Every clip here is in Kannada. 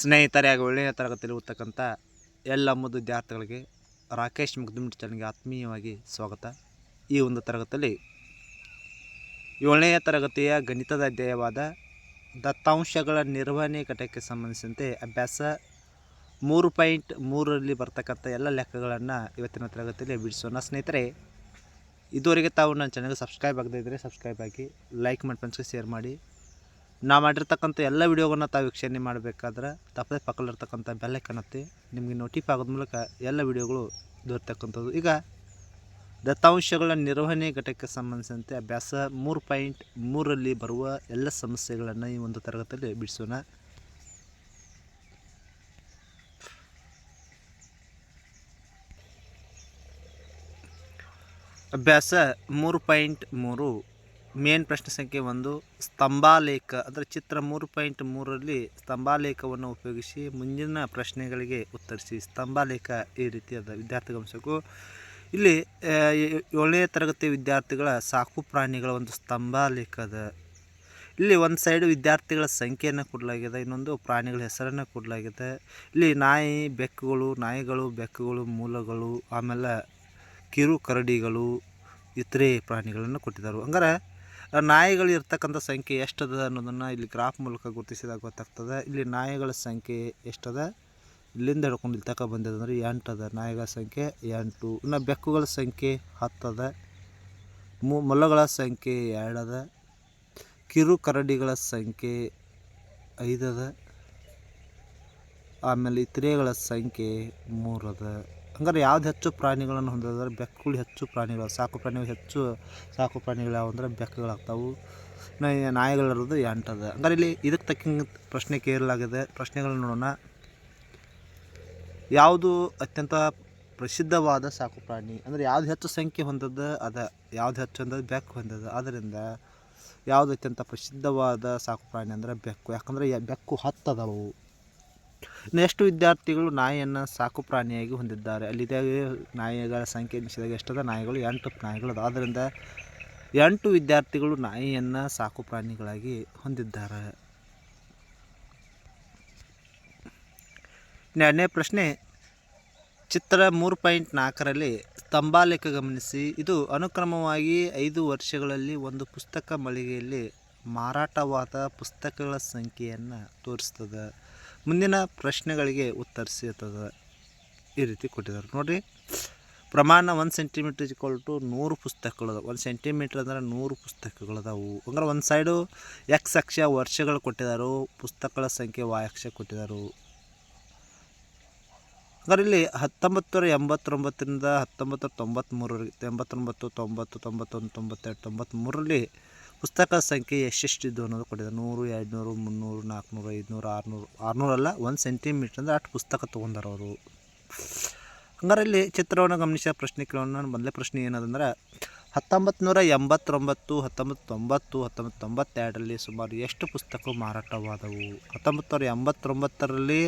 ಸ್ನೇಹಿತರೆ ಹಾಗೂ ಒಳ್ಳೆಯ ತರಗತಿಯಲ್ಲಿ ಓದ್ತಕ್ಕಂಥ ಎಲ್ಲ ಮುದ್ದು ವಿದ್ಯಾರ್ಥಿಗಳಿಗೆ ರಾಕೇಶ್ ಮುಗ್ದುಮಿಟ್ ಚಾನಲ್ಗೆ ಆತ್ಮೀಯವಾಗಿ ಸ್ವಾಗತ. ಈ ಒಂದು ತರಗತಿಯಲ್ಲಿ ಏಳನೆಯ ತರಗತಿಯ ಗಣಿತದ ಅಧ್ಯಾಯವಾದ ದತ್ತಾಂಶಗಳ ನಿರ್ವಹಣೆ ಘಟಕಕ್ಕೆ ಸಂಬಂಧಿಸಿದಂತೆ ಅಭ್ಯಾಸ ಮೂರು ಪಾಯಿಂಟ್ ಮೂರರಲ್ಲಿ ಬರ್ತಕ್ಕಂಥ ಎಲ್ಲ ಲೆಕ್ಕಗಳನ್ನು ಇವತ್ತಿನ ತರಗತಿಯಲ್ಲಿ ಬಿಡಿಸೋಣ. ಸ್ನೇಹಿತರೆ, ಇದುವರೆಗೆ ತಾವು ನನ್ನ ಚಾನಲ್ಗೆ ಸಬ್ಸ್ಕ್ರೈಬ್ ಆಗದೇ ಇದ್ದರೆ ಸಬ್ಸ್ಕ್ರೈಬ್ ಆಗಿ ಲೈಕ್ ಮಾಡಿ ಫ್ರೆಂಡ್ಸ್ಗೆ ಶೇರ್ ಮಾಡಿ. ನಾ ಮಾಡಿರ್ತಕ್ಕಂಥ ಎಲ್ಲ ವೀಡಿಯೋಗಳನ್ನ ತಾವು ವೀಕ್ಷಣೆ ಮಾಡಬೇಕಾದ್ರೆ ತಪ್ಪದೆ ಪಕ್ಕದಲ್ಲಿರ್ತಕ್ಕಂಥ ಬೆಲ್ಲೆ ಕಾಣುತ್ತೆ ನಿಮಗೆ ನೋಟಿಫೈ ಆಗೋದ ಮೂಲಕ ಎಲ್ಲ ವಿಡಿಯೋಗಳು ದೊರೆತಕ್ಕಂಥದ್ದು ಈಗ ದತ್ತಾಂಶಗಳ ನಿರ್ವಹಣೆ ಘಟಕಕ್ಕೆ ಸಂಬಂಧಿಸಿದಂತೆ ಅಭ್ಯಾಸ ಮೂರು ಪಾಯಿಂಟ್ ಮೂರಲ್ಲಿ ಬರುವ ಎಲ್ಲ ಸಮಸ್ಯೆಗಳನ್ನು ಈ ಒಂದು ತರಗತಿಯಲ್ಲಿ ಬಿಡಿಸೋಣ. ಅಭ್ಯಾಸ ಮೂರು ಪಾಯಿಂಟ್ ಮೂರು ಮೇನ್ ಪ್ರಶ್ನೆ ಸಂಖ್ಯೆ ಒಂದು, ಸ್ತಂಭಾಲೇಖ. ಅಂದರೆ ಚಿತ್ರ ಮೂರು ಪಾಯಿಂಟ್ ಮೂರರಲ್ಲಿ ಸ್ತಂಭಾಲೇಖವನ್ನು ಉಪಯೋಗಿಸಿ ಮುಂದಿನ ಪ್ರಶ್ನೆಗಳಿಗೆ ಉತ್ತರಿಸಿ. ಸ್ತಂಭಾಲೇಖ ಈ ರೀತಿಯಾದ ವಿದ್ಯಾರ್ಥಿ ಗಮನಿಸಬೇಕು ಇಲ್ಲಿ ಏಳನೇ ತರಗತಿ ವಿದ್ಯಾರ್ಥಿಗಳ ಸಾಕು ಪ್ರಾಣಿಗಳ ಒಂದು ಸ್ತಂಭಾಲೇಖದ ಇಲ್ಲಿ ಒಂದು ಸೈಡ್ ವಿದ್ಯಾರ್ಥಿಗಳ ಸಂಖ್ಯೆಯನ್ನು ಕೊಡಲಾಗಿದೆ, ಇನ್ನೊಂದು ಪ್ರಾಣಿಗಳ ಹೆಸರನ್ನು ಕೊಡಲಾಗಿದೆ. ಇಲ್ಲಿ ನಾಯಿ, ಬೆಕ್ಕುಗಳು, ನಾಯಿಗಳು, ಬೆಕ್ಕುಗಳು, ಮೂಲಗಳು, ಆಮೇಲೆ ಕಿರು ಕರಡಿಗಳು ಇತರೆ ಪ್ರಾಣಿಗಳನ್ನು ಕೊಟ್ಟಿದ್ದಾರೆ. ಹಂಗಾರೆ ನಾಯಿಗಳು ಇರ್ತಕ್ಕಂಥ ಸಂಖ್ಯೆ ಎಷ್ಟದ ಅನ್ನೋದನ್ನು ಇಲ್ಲಿ ಗ್ರಾಫ್ ಮೂಲಕ ಗುರುತಿಸಿದಾಗ ಗೊತ್ತಾಗ್ತದೆ. ಇಲ್ಲಿ ನಾಯಿಗಳ ಸಂಖ್ಯೆ ಎಷ್ಟದ? ಇಲ್ಲಿಂದ ಹಿಡ್ಕೊಂಡು ಇಲ್ಲಿ ತಕ ಬಂದಿದೆ ಅಂದರೆ ಎಂಟು ಅದ ನಾಯಿಗಳ ಸಂಖ್ಯೆ ಎಂಟು. ಇನ್ನು ಬೆಕ್ಕುಗಳ ಸಂಖ್ಯೆ ಹತ್ತದ. ಅದ ಮೊಲಗಳ ಸಂಖ್ಯೆ ಎರಡದ. ಕಿರು ಕರಡಿಗಳ ಸಂಖ್ಯೆ ಐದದ. ಆಮೇಲೆ ಇತ್ರೆಗಳ ಸಂಖ್ಯೆ ಮೂರದ. ಹಂಗಾರೆ ಯಾವ್ದು ಹೆಚ್ಚು ಪ್ರಾಣಿಗಳನ್ನು ಹೊಂದಿದ್ರೆ ಬೆಕ್ಕುಗಳು ಹೆಚ್ಚು ಪ್ರಾಣಿಗಳು, ಸಾಕು ಪ್ರಾಣಿಗಳು ಹೆಚ್ಚು ಸಾಕು ಪ್ರಾಣಿಗಳು ಯಾವ ಅಂದರೆ ಬೆಕ್ಕುಗಳಾಗ್ತಾವು. ನಾಯಿಗಳಿರೋದು ಎಂಟದ ಹಂಗಾರೆ ಇಲ್ಲಿ ಇದಕ್ಕೆ ತಕ್ಕಂಗೆ ಪ್ರಶ್ನೆ ಕೇಳಲಾಗಿದೆ ಪ್ರಶ್ನೆಗಳನ್ನ ನೋಡೋಣ. ಯಾವುದು ಅತ್ಯಂತ ಪ್ರಸಿದ್ಧವಾದ ಸಾಕು ಪ್ರಾಣಿ? ಅಂದರೆ ಯಾವ್ದು ಹೆಚ್ಚು ಸಂಖ್ಯೆ ಹೊಂದದ, ಅದ ಯಾವ್ದು ಹೆಚ್ಚು ಅಂದ್ರೆ ಬೆಕ್ಕು ಹೊಂದದ. ಆದ್ದರಿಂದ ಯಾವುದು ಅತ್ಯಂತ ಪ್ರಸಿದ್ಧವಾದ ಸಾಕು ಪ್ರಾಣಿ ಅಂದರೆ ಬೆಕ್ಕು. ಯಾಕಂದರೆ ಬೆಕ್ಕು ಹತ್ತದವು. ಎಷ್ಟು ವಿದ್ಯಾರ್ಥಿಗಳು ನಾಯಿಯನ್ನು ಸಾಕು ಪ್ರಾಣಿಯಾಗಿ ಹೊಂದಿದ್ದಾರೆ. ಅಲ್ಲಿದೆ ನಾಯಿಗಳ ಸಂಖ್ಯೆ ಎಣಿಸಿದಾಗ ಎಷ್ಟದ? ನಾಯಿಗಳು ಎಂಟು ನಾಯಿಗಳು ಆದ್ದರಿಂದ ಎಂಟು ವಿದ್ಯಾರ್ಥಿಗಳು ನಾಯಿಯನ್ನು ಸಾಕು ಪ್ರಾಣಿಗಳಾಗಿ ಹೊಂದಿದ್ದಾರೆ. ಎರಡನೇ ಪ್ರಶ್ನೆ, ಚಿತ್ರ ಮೂರು ಪಾಯಿಂಟ್ ನಾಲ್ಕರಲ್ಲಿ ಸ್ತಂಭಾಲೇಖ ಗಮನಿಸಿ. ಇದು ಅನುಕ್ರಮವಾಗಿ ಐದು ವರ್ಷಗಳಲ್ಲಿ ಒಂದು ಪುಸ್ತಕ ಮಳಿಗೆಯಲ್ಲಿ ಮಾರಾಟವಾದ ಪುಸ್ತಕಗಳ ಸಂಖ್ಯೆಯನ್ನು ತೋರಿಸ್ತದೆ. ಮುಂದಿನ ಪ್ರಶ್ನೆಗಳಿಗೆ ಉತ್ತರಿಸಿರ್ತದೆ ಈ ರೀತಿ ಕೊಟ್ಟಿದ್ದಾರೆ. ನೋಡಿರಿ, ಪ್ರಮಾಣ ಒಂದು ಸೆಂಟಿಮೀಟ್ರ್ ಇಕ್ವಲ್ ಟು ನೂರು ಪುಸ್ತಕಗಳು ಒಂದು ಸೆಂಟಿಮೀಟ್ರ್ ಅಂದ್ರೆ ನೂರು ಪುಸ್ತಕಗಳದಾವು ಅಂದ್ರೆ ಒಂದು ಸೈಡು ಎಕ್ಸ್ ಅಕ್ಷ ವರ್ಷಗಳು ಕೊಟ್ಟಿದ್ದಾರೆ, ಪುಸ್ತಕಗಳ ಸಂಖ್ಯೆ ವಾಯ್ ಅಕ್ಷ ಕೊಟ್ಟಿದ್ದಾರೆ. ಇಲ್ಲಿ ಹತ್ತೊಂಬತ್ತು ನೂರ ಎಂಬತ್ತೊಂಬತ್ತರಿಂದ ಹತ್ತೊಂಬತ್ತು ನೂರ ತೊಂಬತ್ತ್ಮೂರರಿಗೆ ಎಂಬತ್ತೊಂಬತ್ತು, ತೊಂಬತ್ತು, ತೊಂಬತ್ತೊಂದು, ತೊಂಬತ್ತೆರಡು ತೊಂಬತ್ತ್ಮೂರರಲ್ಲಿ ಪುಸ್ತಕ ಸಂಖ್ಯೆ ಎಷ್ಟೆಷ್ಟಿದ್ದು ಅನ್ನೋದು ಕೊಟ್ಟಿದೆ ನೂರು ಎರಡು ನೂರು ಮುನ್ನೂರು, ನಾಲ್ಕುನೂರು, ಐದುನೂರು, ಆರುನೂರು ಆರುನೂರಲ್ಲ ಒಂದು ಸೆಂಟಿಮೀಟ್ರ್ ಅಂದರೆ ಅಷ್ಟು ಪುಸ್ತಕ ತೊಗೊಂಡಾರ ಅವರು. ಹಂಗಾರೆ ಇಲ್ಲಿ ಚಿತ್ರವನ್ನು ಗಮನಿಸಿದ ಪ್ರಶ್ನೆ ಕೇಳೋಣ. ಮೊದಲೇ ಪ್ರಶ್ನೆ ಏನದಂದ್ರೆ ಹತ್ತೊಂಬತ್ತು ನೂರ ಎಂಬತ್ತೊಂಬತ್ತು ಹತ್ತೊಂಬತ್ತು ತೊಂಬತ್ತು ಹತ್ತೊಂಬತ್ತು ತೊಂಬತ್ತೆರಡರಲ್ಲಿ ಸುಮಾರು ಎಷ್ಟು ಪುಸ್ತಕ ಮಾರಾಟವಾದವು? ಹತ್ತೊಂಬತ್ತು ನೂರ ಎಂಬತ್ತೊಂಬತ್ತರಲ್ಲಿ,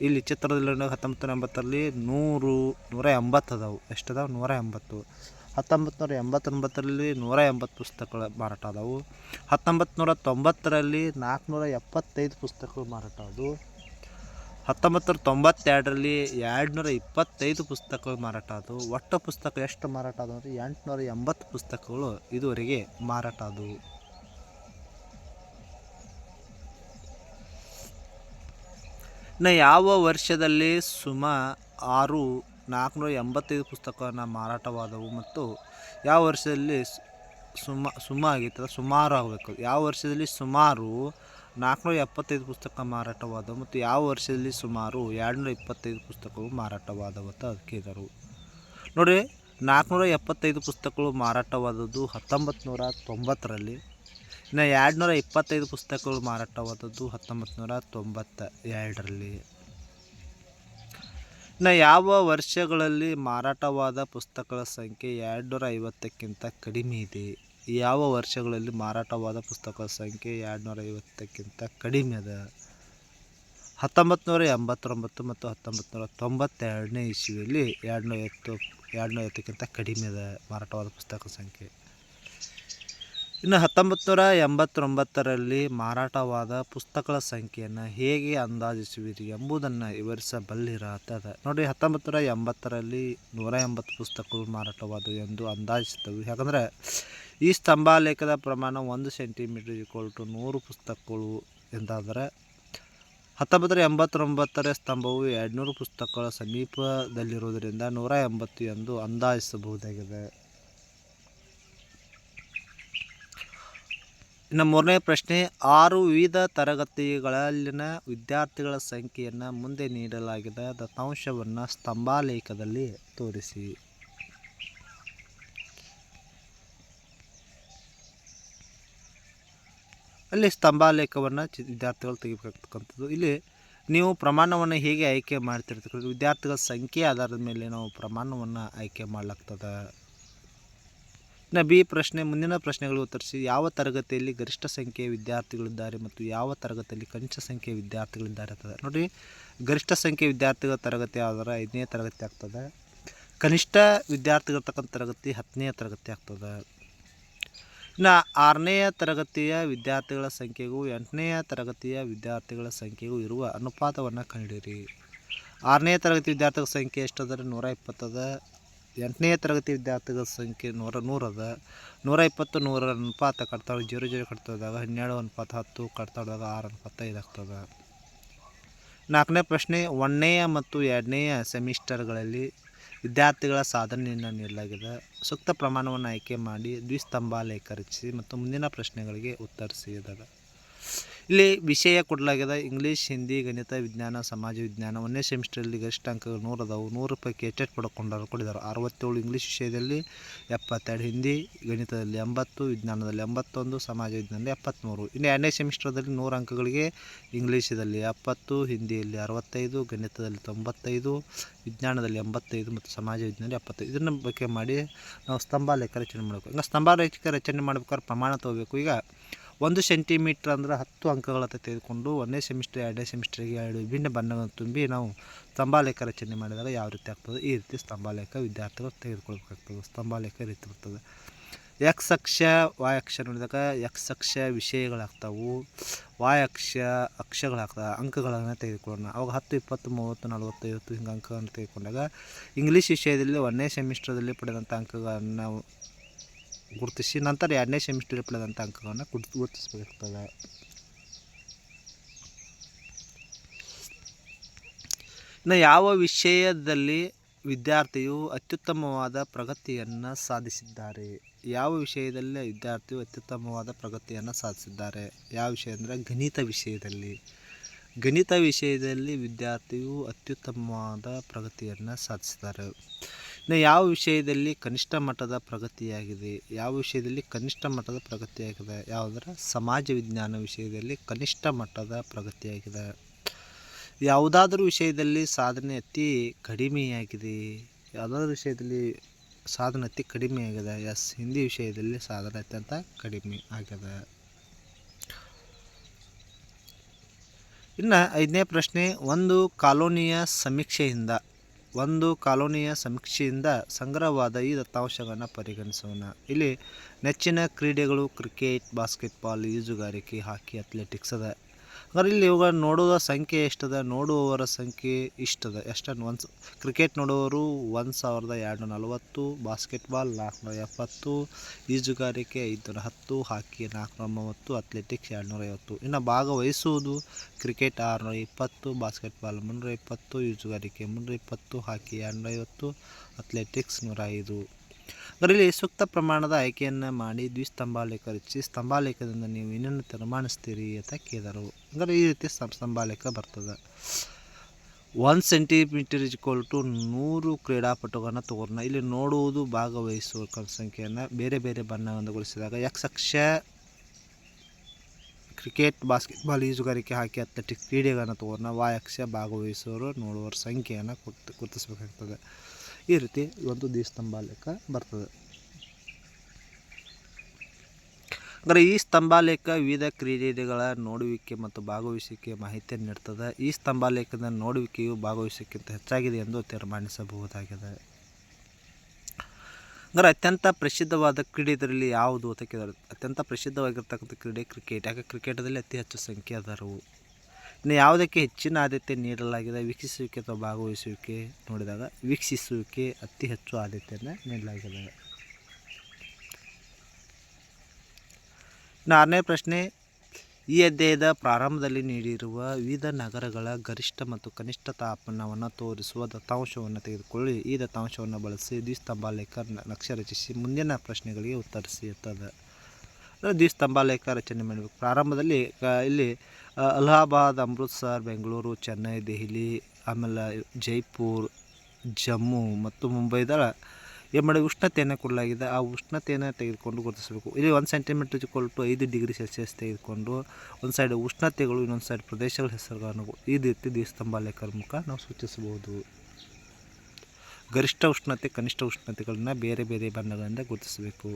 ಇಲ್ಲಿ ಚಿತ್ರದಲ್ಲಿ ಹತ್ತೊಂಬತ್ತು ನೂರ ಎಂಬತ್ತರಲ್ಲಿ ನೂರು, ನೂರ ಎಂಬತ್ತು ಅದಾವು ಎಷ್ಟದಾವು? ನೂರ ಎಂಬತ್ತು. ಹತ್ತೊಂಬತ್ತು ನೂರ ಎಂಬತ್ತೊಂಬತ್ತರಲ್ಲಿ ನೂರ ಎಂಬತ್ತು ಪುಸ್ತಕಗಳು ಮಾರಾಟ ಆದವು. ಹತ್ತೊಂಬತ್ತು ನೂರ ತೊಂಬತ್ತರಲ್ಲಿ ನಾಲ್ಕುನೂರ ಎಪ್ಪತ್ತೈದು ಪುಸ್ತಕಗಳು ಮಾರಾಟ ಆದವು. ಹತ್ತೊಂಬತ್ತು ನೂರ ತೊಂಬತ್ತೆರಡರಲ್ಲಿ ಎರಡುನೂರ ಇಪ್ಪತ್ತೈದು ಪುಸ್ತಕಗಳು ಮಾರಾಟ ಆದವು. ಒಟ್ಟು ಪುಸ್ತಕ ಎಷ್ಟು ಮಾರಾಟ ಆದವು ಅಂದರೆ ಎಂಟುನೂರ ಎಂಬತ್ತು ಪುಸ್ತಕಗಳು ಇದುವರೆಗೆ ಮಾರಾಟ ಆದವು. ಇನ್ನು ಯಾವ ವರ್ಷದಲ್ಲಿ ಸುಮ ಆರು ನಾಲ್ಕುನೂರ ಎಂಬತ್ತೈದು ಪುಸ್ತಕವನ್ನು ಮಾರಾಟವಾದವು ಮತ್ತು ಯಾವ ವರ್ಷದಲ್ಲಿ ಸುಮ ಸುಮ ಆಗಿತ್ತಲ್ಲ ಸುಮಾರು ಆಗಬೇಕು. ಯಾವ ವರ್ಷದಲ್ಲಿ ಸುಮಾರು ನಾಲ್ಕುನೂರ ಎಪ್ಪತ್ತೈದು ಪುಸ್ತಕ ಮಾರಾಟವಾದವು ಮತ್ತು ಯಾವ ವರ್ಷದಲ್ಲಿ ಸುಮಾರು ಎರಡುನೂರ ಇಪ್ಪತ್ತೈದು ಪುಸ್ತಕಗಳು ಮಾರಾಟವಾದವು ಅಂತ ಕೇಳಿದರು ನೋಡಿ ನಾಲ್ಕುನೂರ ಎಪ್ಪತ್ತೈದು ಪುಸ್ತಕಗಳು ಮಾರಾಟವಾದದ್ದು ಹತ್ತೊಂಬತ್ತು ನೂರ ತೊಂಬತ್ತರಲ್ಲಿ ಇನ್ನು ಎರಡುನೂರ ಇಪ್ಪತ್ತೈದು ಪುಸ್ತಕಗಳು ಮಾರಾಟವಾದದ್ದು ಹತ್ತೊಂಬತ್ತು ನೂರ ತೊಂಬತ್ತ ಎರಡರಲ್ಲಿ ಇನ್ನು ಯಾವ ವರ್ಷಗಳಲ್ಲಿ ಮಾರಾಟವಾದ ಪುಸ್ತಕಗಳ ಸಂಖ್ಯೆ ಎರಡುನೂರ ಐವತ್ತಕ್ಕಿಂತ ಕಡಿಮೆ ಇದೆ? ಯಾವ ವರ್ಷಗಳಲ್ಲಿ ಮಾರಾಟವಾದ ಪುಸ್ತಕಗಳ ಸಂಖ್ಯೆ ಎರಡುನೂರ ಐವತ್ತಕ್ಕಿಂತ ಕಡಿಮೆ ಅದ? ಹತ್ತೊಂಬತ್ತು ನೂರ ಎಂಬತ್ತೊಂಬತ್ತು ಮತ್ತು ಹತ್ತೊಂಬತ್ತು ನೂರ ತೊಂಬತ್ತೆರಡನೇ ಇಸ್ವಿಯಲ್ಲಿ ಎರಡುನೂರ ಐವತ್ತು ಎರಡುನೂರ ಐವತ್ತಕ್ಕಿಂತ ಕಡಿಮೆ ಅದ ಮಾರಾಟವಾದ ಪುಸ್ತಕ ಸಂಖ್ಯೆ. ಇನ್ನು ಹತ್ತೊಂಬತ್ತು ನೂರ ಎಂಬತ್ತೊಂಬತ್ತರಲ್ಲಿ ಮಾರಾಟವಾದ ಪುಸ್ತಕಗಳ ಸಂಖ್ಯೆಯನ್ನು ಹೇಗೆ ಅಂದಾಜಿಸುವಿರಿ ಎಂಬುದನ್ನು ವಿವರಿಸಬಲ್ಲಿರಾತದ. ನೋಡಿ ಹತ್ತೊಂಬತ್ತು ನೂರ ಎಂಬತ್ತರಲ್ಲಿ ನೂರ ಎಂಬತ್ತು ಪುಸ್ತಕಗಳು ಮಾರಾಟವಾದವು ಎಂದು ಅಂದಾಜಿಸಿದವು ಯಾಕಂದರೆ, ಈ ಸ್ತಂಭಾಲೇಖದ ಪ್ರಮಾಣ ಒಂದು ಸೆಂಟಿಮೀಟರ್ ಈಕ್ವಲ್ ಟು ನೂರು ಪುಸ್ತಕಗಳು ಎಂದಾದರೆ ಹತ್ತೊಂಬತ್ತು ನೂರ ಎಂಬತ್ತೊಂಬತ್ತರ ಸ್ತಂಭವು ಎರಡುನೂರು ಪುಸ್ತಕಗಳ ಸಮೀಪದಲ್ಲಿರುವುದರಿಂದ ನೂರ ಎಂಬತ್ತು ಎಂದು ಅಂದಾಜಿಸಬಹುದಾಗಿದೆ. ಇನ್ನು ಮೂರನೇ ಪ್ರಶ್ನೆ, ಆರು ವಿವಿಧ ತರಗತಿಗಳಲ್ಲಿನ ವಿದ್ಯಾರ್ಥಿಗಳ ಸಂಖ್ಯೆಯನ್ನು ಮುಂದೆ ನೀಡಲಾಗಿದ್ದ ದತ್ತಾಂಶವನ್ನು ಸ್ತಂಭಾಲೇಖದಲ್ಲಿ ತೋರಿಸಿ. ಅಲ್ಲಿ ಸ್ತಂಭಾಲೇಖವನ್ನು ವಿದ್ಯಾರ್ಥಿಗಳು ತೆಗಿಬೇಕಾಗ್ತಕ್ಕಂಥದ್ದು ಇಲ್ಲಿ ನೀವು ಪ್ರಮಾಣವನ್ನು ಹೇಗೆ ಆಯ್ಕೆ ಮಾಡ್ತಿರ್ತಕ್ಕಂಥ ವಿದ್ಯಾರ್ಥಿಗಳ ಸಂಖ್ಯೆ ಆಧಾರದ ಮೇಲೆ ನಾವು ಪ್ರಮಾಣವನ್ನು ಆಯ್ಕೆ ಮಾಡಲಾಗ್ತದೆ. ಇನ್ನು ಬಿ ಪ್ರಶ್ನೆ, ಮುಂದಿನ ಪ್ರಶ್ನೆಗಳು ಉತ್ತರಿಸಿ. ಯಾವ ತರಗತಿಯಲ್ಲಿ ಗರಿಷ್ಠ ಸಂಖ್ಯೆಯ ವಿದ್ಯಾರ್ಥಿಗಳಿದ್ದಾರೆ ಮತ್ತು ಯಾವ ತರಗತಿಯಲ್ಲಿ ಕನಿಷ್ಠ ಸಂಖ್ಯೆಯ ವಿದ್ಯಾರ್ಥಿಗಳಿದ್ದಾರೆ ಆಗ್ತದೆ ನೋಡಿ, ಗರಿಷ್ಠ ಸಂಖ್ಯೆಯ ವಿದ್ಯಾರ್ಥಿಗಳ ತರಗತಿ ಆದರೆ ಐದನೇ ತರಗತಿ ಆಗ್ತದೆ. ಕನಿಷ್ಠ ವಿದ್ಯಾರ್ಥಿಗಳಿರ್ತಕ್ಕಂಥ ತರಗತಿ ಹತ್ತನೇ ತರಗತಿ ಆಗ್ತದೆ. ಇನ್ನು ಆರನೆಯ ತರಗತಿಯ ವಿದ್ಯಾರ್ಥಿಗಳ ಸಂಖ್ಯೆಗೂ ಎಂಟನೆಯ ತರಗತಿಯ ವಿದ್ಯಾರ್ಥಿಗಳ ಸಂಖ್ಯೆಗೂ ಇರುವ ಅನುಪಾತವನ್ನು ಕಂಡಿರಿ ಆರನೇ ತರಗತಿ ವಿದ್ಯಾರ್ಥಿಗಳ ಸಂಖ್ಯೆ ಎಷ್ಟದ ನೂರ ಇಪ್ಪತ್ತದ ಎಂಟನೇ ತರಗತಿ ವಿದ್ಯಾರ್ಥಿಗಳ ಸಂಖ್ಯೆ ನೂರ ನೂರದ ನೂರ ಇಪ್ಪತ್ತು ನೂರರ ಅನುಪಾತ ಕಟ್ತಾಳೆ ಜೀರೋ ಜೀರೋ ಕಟ್ತದಾಗ ಹನ್ನೆರಡು ಅನುಪಾತ ಹತ್ತು ಕಟ್ತಾಡ್ದಾಗ ಆರು ಅನುಪಾತ ಇದಾಗ್ತದ ನಾಲ್ಕನೇ ಪ್ರಶ್ನೆ, ಒಂದನೆಯ ಮತ್ತು ಎರಡನೆಯ ಸೆಮಿಸ್ಟರ್ಗಳಲ್ಲಿ ವಿದ್ಯಾರ್ಥಿಗಳ ಸಾಧನೆಯನ್ನು ನೀಡಲಾಗಿದೆ. ಸೂಕ್ತ ಪ್ರಮಾಣವನ್ನು ಆಯ್ಕೆ ಮಾಡಿ ದ್ವಿಸ್ತಂಭಾಲೇಖ ರಚಿಸಿ ಮತ್ತು ಮುಂದಿನ ಪ್ರಶ್ನೆಗಳಿಗೆ ಉತ್ತರಿಸಿ ಇದಾಗ ಇಲ್ಲಿ ವಿಷಯ ಕೊಡಲಾಗಿದೆ ಇಂಗ್ಲೀಷ್ ಹಿಂದಿ ಗಣಿತ, ವಿಜ್ಞಾನ, ಸಮಾಜ ವಿಜ್ಞಾನ ಒಂದನೇ ಸೆಮಿಸ್ಟರಲ್ಲಿ ಗರಿಷ್ಠ ಅಂಕಗಳು ನೂರು ಅದಾವು. ನೂರು ಪೈಕಿ ಹೆಚ್ಚೆಟ್ ಪಡ್ಕೊಂಡರು ಕೊಡಿದ್ದಾರೆ ಅರವತ್ತೇಳು ಇಂಗ್ಲೀಷ್ ವಿಷಯದಲ್ಲಿ, ಎಪ್ಪತ್ತೆರಡು ಹಿಂದಿ ಗಣಿತದಲ್ಲಿ ಎಂಬತ್ತು, ವಿಜ್ಞಾನದಲ್ಲಿ ಎಂಬತ್ತೊಂದು, ಸಮಾಜ ವಿಜ್ಞಾನದಲ್ಲಿ ಎಪ್ಪತ್ತ್ಮೂರು ಇನ್ನು ಎರಡನೇ ಸೆಮಿಸ್ಟರ್ದಲ್ಲಿ ನೂರು ಅಂಕಗಳಿಗೆ ಇಂಗ್ಲೀಷದಲ್ಲಿ ಎಪ್ಪತ್ತು ಹಿಂದಿಯಲ್ಲಿ ಅರವತ್ತೈದು, ಗಣಿತದಲ್ಲಿ ತೊಂಬತ್ತೈದು, ವಿಜ್ಞಾನದಲ್ಲಿ ಎಂಬತ್ತೈದು ಮತ್ತು ಸಮಾಜ ವಿಜ್ಞಾನದಲ್ಲಿ ಎಪ್ಪತ್ತೈದು. ಇದನ್ನು ಬಗ್ಗೆ ಮಾಡಿ ನಾವು ಸ್ತಂಭ ಲೆಕ್ಕ ರಚನೆ ಮಾಡಬೇಕು. ಈಗ ಲೆಕ್ಕ ರಚನೆ ಮಾಡ್ಬೇಕಾದ್ರೆ ಪ್ರಮಾಣ ತಗೋಬೇಕು. ಈಗ ಒಂದು ಸೆಂಟಿಮೀಟ್ರ್ ಅಂದ್ರೆ ಹತ್ತು ಅಂಕಗಳತ್ತ ತೆಗೆದುಕೊಂಡು ಒಂದನೇ ಸೆಮಿಸ್ಟರ್ ಎರಡನೇ ಸೆಮಿಸ್ಟರ್ಗೆ ಎರಡು ವಿಭಿನ್ನ ಬಣ್ಣಗಳನ್ನು ತುಂಬಿ ನಾವು ಸ್ತಂಭಾಲೇಖ ರಚನೆ ಮಾಡಿದಾಗ ಯಾವ ರೀತಿ ಆಗ್ತದೆ? ಈ ರೀತಿ ಸ್ತಂಭಾಲೇಖ ವಿದ್ಯಾರ್ಥಿಗಳು ತೆಗೆದುಕೊಳ್ಬೇಕಾಗ್ತದೆ. ಸ್ತಂಭಾಲೇಖ ರೀತಿ ಬರ್ತದೆ. ಎಕ್ಸ್ ಅಕ್ಷ ವಾಯ್ ಅಕ್ಷ ನೋಡಿದಾಗ ಎಕ್ಸ್ ಅಕ್ಷ ವಿಷಯಗಳಾಗ್ತಾವು. ವಾಯ್ ಅಕ್ಷ ಅಕ್ಷಗಳಾಗ್ತವೆ. ಅಂಕಗಳನ್ನು ತೆಗೆದುಕೊಳ್ಳೋಣ. ಅವಾಗ ಹತ್ತು, ಇಪ್ಪತ್ತು, ಮೂವತ್ತು ನಲವತ್ತು ಐವತ್ತು ಹಿಂಗೆ ಅಂಕಗಳನ್ನು ತೆಗೆದುಕೊಂಡಾಗ ಇಂಗ್ಲೀಷ್ ವಿಷಯದಲ್ಲಿ ಒಂದನೇ ಸೆಮಿಸ್ಟರ್ದಲ್ಲಿ ಪಡೆದಂಥ ಅಂಕಗಳನ್ನು ಗುರುತಿಸಿ ನಂತರ ಎರಡನೇ ಸೆಮಿಸ್ಟರ್ ಪಡೆದಂಥ ಅಂಕಗಳನ್ನು ಗುರ್ತು ಗುರುತಿಸಬೇಕಾಗ್ತದೆ. ಇನ್ನು ಯಾವ ವಿಷಯದಲ್ಲಿ ವಿದ್ಯಾರ್ಥಿಯು ಅತ್ಯುತ್ತಮವಾದ ಪ್ರಗತಿಯನ್ನು ಸಾಧಿಸಿದ್ದಾರೆ? ಯಾವ ವಿಷಯದಲ್ಲಿ ವಿದ್ಯಾರ್ಥಿಯು ಅತ್ಯುತ್ತಮವಾದ ಪ್ರಗತಿಯನ್ನು ಸಾಧಿಸಿದ್ದಾರೆ? ಯಾವ ವಿಷಯ ಅಂದರೆ ಗಣಿತ ವಿಷಯದಲ್ಲಿ. ಗಣಿತ ವಿಷಯದಲ್ಲಿ ವಿದ್ಯಾರ್ಥಿಯು ಅತ್ಯುತ್ತಮವಾದ ಪ್ರಗತಿಯನ್ನು ಸಾಧಿಸಿದ್ದಾರೆ. ಇನ್ನು ಯಾವ ವಿಷಯದಲ್ಲಿ ಕನಿಷ್ಠ ಮಟ್ಟದ ಪ್ರಗತಿಯಾಗಿದೆ? ಯಾವ ವಿಷಯದಲ್ಲಿ ಕನಿಷ್ಠ ಮಟ್ಟದ ಪ್ರಗತಿಯಾಗಿದೆ? ಯಾವುದರ ಸಮಾಜ ವಿಜ್ಞಾನ ವಿಷಯದಲ್ಲಿ ಕನಿಷ್ಠ ಮಟ್ಟದ ಪ್ರಗತಿಯಾಗಿದೆ? ಯಾವುದಾದ್ರೂ ವಿಷಯದಲ್ಲಿ ಸಾಧನೆ ಅತಿ ಕಡಿಮೆಯಾಗಿದೆ. ಯಾವುದಾದ್ರೂ ವಿಷಯದಲ್ಲಿ ಸಾಧನೆ ಅತಿ ಕಡಿಮೆಯಾಗಿದೆ. ಎಸ್, ಹಿಂದಿ ವಿಷಯದಲ್ಲಿ ಸಾಧನೆ ಅತ್ಯಂತ ಕಡಿಮೆ ಆಗಿದೆ. ಇನ್ನು ಐದನೇ ಪ್ರಶ್ನೆ, ಒಂದು ಕಾಲೋನಿಯ ಸಮೀಕ್ಷೆಯಿಂದ ಒಂದು ಕಾಲೋನಿಯ ಸಮೀಕ್ಷೆಯಿಂದ ಸಂಗ್ರಹವಾದ ಈ ದತ್ತಾಂಶಗಳನ್ನು ಪರಿಗಣಿಸೋಣ. ಇಲ್ಲಿ ನೆಚ್ಚಿನ ಕ್ರೀಡೆಗಳು ಕ್ರಿಕೆಟ್, ಬಾಸ್ಕೆಟ್ಬಾಲ್, ಈಜುಗಾರಿಕೆ, ಹಾಕಿ, ಅಥ್ಲೆಟಿಕ್ಸ್ ಅದ. ಅಂದ್ರೆ ಇಲ್ಲಿ ಇವಾಗ ನೋಡುವ ಸಂಖ್ಯೆ ಎಷ್ಟದ? ನೋಡುವವರ ಸಂಖ್ಯೆ ಇಷ್ಟದ. ಎಷ್ಟನ್ನು ಒಂದು ಕ್ರಿಕೆಟ್ ನೋಡುವವರು ಒಂದು ಸಾವಿರದ ಎರಡು ನಲವತ್ತು ಬಾಸ್ಕೆಟ್ಬಾಲ್ ನಾಲ್ಕುನೂರ ಎಪ್ಪತ್ತು, ಈಜುಗಾರಿಕೆ ಐದುನೂರ ಹತ್ತು ಹಾಕಿ ನಾಲ್ಕುನೂರ ಮೂವತ್ತು ಅಥ್ಲೆಟಿಕ್ಸ್ ಎರಡುನೂರ ಐವತ್ತು. ಇನ್ನು ಭಾಗವಹಿಸುವುದು ಕ್ರಿಕೆಟ್ ಆರುನೂರ ಇಪ್ಪತ್ತು ಬಾಸ್ಕೆಟ್ಬಾಲ್ ಮುನ್ನೂರ ಇಪ್ಪತ್ತು, ಈಜುಗಾರಿಕೆ ಮುನ್ನೂರ ಇಪ್ಪತ್ತು ಹಾಕಿ ಎರಡುನೂರ ಐವತ್ತು ಅಥ್ಲೆಟಿಕ್ಸ್ ನೂರ ಐದು. ಅದರಲ್ಲಿ ಸೂಕ್ತ ಪ್ರಮಾಣದ ಆಯ್ಕೆಯನ್ನು ಮಾಡಿ ದ್ವಿಸ್ತಂಭಾಲೇಖ ರಚಿಸಿ, ಸ್ತಂಭಾಲೇಖದಿಂದ ನೀವು ಏನನ್ನು ತೀರ್ಮಾನಿಸ್ತೀರಿ ಅಂತ ಕೇಳಿದರು. ಅಂದರೆ ಈ ರೀತಿ ಸ್ತಂ ಸ್ತಂಭಾಲೇಖ ಬರ್ತದೆ. ಒನ್ ಸೆಂಟಿಮೀಟರ್ ಇಕ್ವಲ್ ಟು ನೂರು ಕ್ರೀಡಾಪಟುಗಳನ್ನು ತಗೋರ್ನ ಇಲ್ಲಿ ನೋಡುವುದು ಭಾಗವಹಿಸುವ ಸಂಖ್ಯೆಯನ್ನು ಬೇರೆ ಬೇರೆ ಬಣ್ಣಗೊಳಿಸಿದಾಗ ಎಕ್ಸ್ ಅಕ್ಷ ಕ್ರಿಕೆಟ್ ಬಾಸ್ಕೆಟ್ಬಾಲ್ ಈಜುಗಾರಿಕೆ ಹಾಕಿ ಅಥ್ಲೆಟಿಕ್ಸ್ ಕ್ರೀಡೆಗಳನ್ನು ತಗೋರ್ನ ವಾಯಕ್ಷ ಅಕ್ಷ ಭಾಗವಹಿಸುವವರು ನೋಡುವವರ ಸಂಖ್ಯೆಯನ್ನು ಗುರುತಿಸಬೇಕಾಗ್ತದೆ. ಈ ರೀತಿ ಒಂದು ದ್ವಿಸ್ತಂಭಾಲೇಖ ಬರ್ತದೆ. ಅಂದರೆ ಈ ಸ್ತಂಭಾಲೇಖ ವಿವಿಧ ಕ್ರೀಡೆಗಳ ನೋಡುವಿಕೆ ಮತ್ತು ಭಾಗವಹಿಸುವಿಕೆ ಮಾಹಿತಿಯನ್ನು ನೀಡ್ತದೆ. ಈ ಸ್ತಂಭಾಲೇಖದ ನೋಡುವಿಕೆಯು ಭಾಗವಹಿಸುವಿಕೆಗಿಂತ ಹೆಚ್ಚಾಗಿದೆ ಎಂದು ತೀರ್ಮಾನಿಸಬಹುದಾಗಿದೆ. ಅಂದರೆ ಅತ್ಯಂತ ಪ್ರಸಿದ್ಧವಾದ ಕ್ರೀಡೆ ಇದರಲ್ಲಿ ಯಾವುದು ಅಂತ ಕೇಳಿದ್ರೆ, ಅತ್ಯಂತ ಪ್ರಸಿದ್ಧವಾಗಿರ್ತಕ್ಕಂಥ ಕ್ರೀಡೆ ಕ್ರಿಕೆಟ್. ಯಾಕೆ? ಕ್ರಿಕೆಟದಲ್ಲಿ ಅತಿ ಹೆಚ್ಚು ಸಂಖ್ಯೆ ಯಾವುದಕ್ಕೆ ಹೆಚ್ಚಿನ ಆದ್ಯತೆ ನೀಡಲಾಗಿದೆ ವೀಕ್ಷಿಸುವಿಕೆ ಅಥವಾ ಭಾಗವಹಿಸುವಿಕೆ ನೋಡಿದಾಗ ವೀಕ್ಷಿಸುವಿಕೆ ಅತಿ ಹೆಚ್ಚು ಆದ್ಯತೆಯನ್ನು ನೀಡಲಾಗಿದೆ. ಇನ್ನು ಪ್ರಶ್ನೆ, ಈ ಅಧ್ಯಾಯದ ಪ್ರಾರಂಭದಲ್ಲಿ ನೀಡಿರುವ ವಿವಿಧ ನಗರಗಳ ಗರಿಷ್ಠ ಮತ್ತು ಕನಿಷ್ಠ ತಾಪಮಾನವನ್ನು ತೋರಿಸುವ ದತ್ತಾಂಶವನ್ನು ತೆಗೆದುಕೊಳ್ಳಿ. ಈ ದತ್ತಾಂಶವನ್ನು ಬಳಸಿ ದ್ವಿಸ್ತಂಭ ಲೇಖ ನಕ್ಷೆ ರಚಿಸಿ ಮುಂದಿನ ಪ್ರಶ್ನೆಗಳಿಗೆ ಉತ್ತರಿಸಿ ದ್ವಿಸ್ತಂಭಾಲೇಖ ರಚನೆ ಮಾಡಬೇಕು. ಪ್ರಾರಂಭದಲ್ಲಿ ಇಲ್ಲಿ ಅಲಹಾಬಾದ್, ಅಮೃತ್ಸರ್, ಬೆಂಗಳೂರು, ಚೆನ್ನೈ, ದೆಹಲಿ, ಆಮೇಲೆ ಜೈಪುರ್, ಜಮ್ಮು ಮತ್ತು ಮುಂಬೈದ ಏನು ಮಾಡಿ ಉಷ್ಣತೆಯನ್ನು ಕೊಡಲಾಗಿದೆ. ಆ ಉಷ್ಣತೆಯನ್ನು ತೆಗೆದುಕೊಂಡು ಗುರುತಿಸಬೇಕು. ಇಲ್ಲಿ ಒಂದು ಸೆಂಟಿಮೀಟರ್ ಟು ಐದು ಡಿಗ್ರಿ ಸೆಲ್ಸಿಯಸ್ ತೆಗೆದುಕೊಂಡು ಒಂದು ಸೈಡ್ ಉಷ್ಣತೆಗಳು, ಇನ್ನೊಂದು ಸೈಡ್ ಪ್ರದೇಶಗಳ ಹೆಸರುಗಳನ್ನು ಈ ರೀತಿ ದ್ವಿಸ್ತಂಭಾಲೇಖರ ಮುಖ ನಾವು ಸೂಚಿಸಬಹುದು. ಗರಿಷ್ಠ ಉಷ್ಣತೆ, ಕನಿಷ್ಠ ಉಷ್ಣತೆಗಳನ್ನು ಬೇರೆ ಬೇರೆ ಬಣ್ಣಗಳಿಂದ ಗುರುತಿಸಬೇಕು.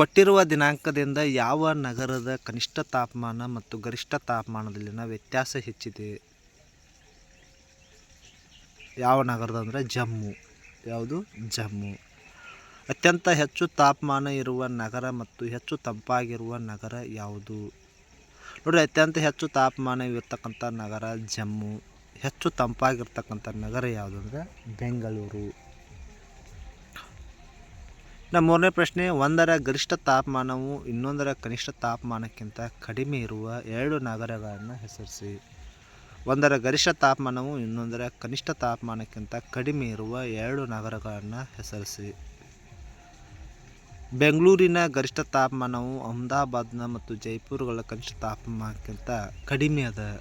ಕೊಟ್ಟಿರುವ ದಿನಾಂಕದಿಂದ ಯಾವ ನಗರದ ಕನಿಷ್ಠ ತಾಪಮಾನ ಮತ್ತು ಗರಿಷ್ಠ ತಾಪಮಾನದಲ್ಲಿನ ವ್ಯತ್ಯಾಸ ಹೆಚ್ಚಿದೆ? ಯಾವ ನಗರದ ಅಂದರೆ ಜಮ್ಮು. ಯಾವುದು? ಜಮ್ಮು. ಅತ್ಯಂತ ಹೆಚ್ಚು ತಾಪಮಾನ ಇರುವ ನಗರ ಮತ್ತು ಹೆಚ್ಚು ತಂಪಾಗಿರುವ ನಗರ ಯಾವುದು? ನೋಡಿ, ಅತ್ಯಂತ ಹೆಚ್ಚು ತಾಪಮಾನವಿರ್ತಕ್ಕಂಥ ನಗರ ಜಮ್ಮು. ಹೆಚ್ಚು ತಂಪಾಗಿರ್ತಕ್ಕಂಥ ನಗರ ಯಾವುದು ಅಂದರೆ ಬೆಂಗಳೂರು. ನಮ್ಮ ಮೂರನೇ ಪ್ರಶ್ನೆ, ಒಂದರ ಗರಿಷ್ಠ ತಾಪಮಾನವು ಇನ್ನೊಂದರ ಕನಿಷ್ಠ ತಾಪಮಾನಕ್ಕಿಂತ ಕಡಿಮೆ ಇರುವ ಎರಡು ನಗರಗಳನ್ನು ಹೆಸರಿಸಿ. ಒಂದರ ಗರಿಷ್ಠ ತಾಪಮಾನವು ಇನ್ನೊಂದರ ಕನಿಷ್ಠ ತಾಪಮಾನಕ್ಕಿಂತ ಕಡಿಮೆ ಇರುವ ಎರಡು ನಗರಗಳನ್ನು ಹೆಸರಿಸಿ. ಬೆಂಗಳೂರಿನ ಗರಿಷ್ಠ ತಾಪಮಾನವು ಅಹಮದಾಬಾದ್ನ ಮತ್ತು ಜೈಪುರ್ಗಳ ಕನಿಷ್ಠ ತಾಪಮಾನಕ್ಕಿಂತ ಕಡಿಮೆ ಅದ.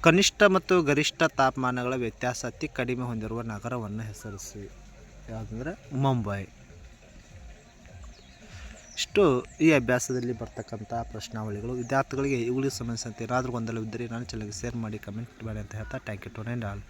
ಕನಿಷ್ಠ ಮತ್ತು ಗರಿಷ್ಠ ತಾಪಮಾನಗಳ ವ್ಯತ್ಯಾಸ ಅತಿ ಕಡಿಮೆ ಹೊಂದಿರುವ ನಗರವನ್ನು ಹೆಸರಿಸಿ. ಯಾವುದಂದ್ರೆ ಮುಂಬೈ. ಇಷ್ಟು ಈ ಅಭ್ಯಾಸದಲ್ಲಿ ಬರ್ತಕ್ಕಂಥ ಪ್ರಶ್ನಾವಳಿಗಳು. ವಿದ್ಯಾರ್ಥಿಗಳಿಗೆ ಇವುಗಳಿಗೆ ಸಂಬಂಧಿಸಿದಂತೆ ಏನಾದರೂ ಗೊಂದಲವಿದ್ದರೆ ನಾನು ಚಾನಲ್ಗೆ ಶೇರ್ ಮಾಡಿ, ಕಮೆಂಟ್ ಮಾಡಿ ಅಂತ ಹೇಳ್ತಾ ಟ್ಯಾಂಕ್ ಯು ಟು ಆಲ್